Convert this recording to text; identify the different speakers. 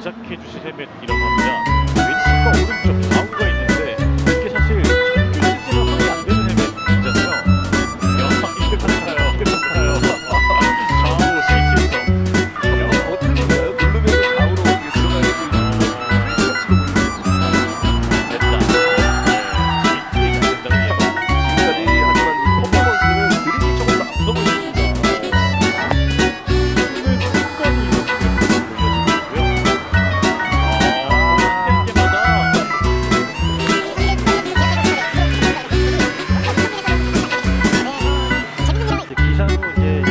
Speaker 1: 시작해 주시려면 이라고 합니다. 不介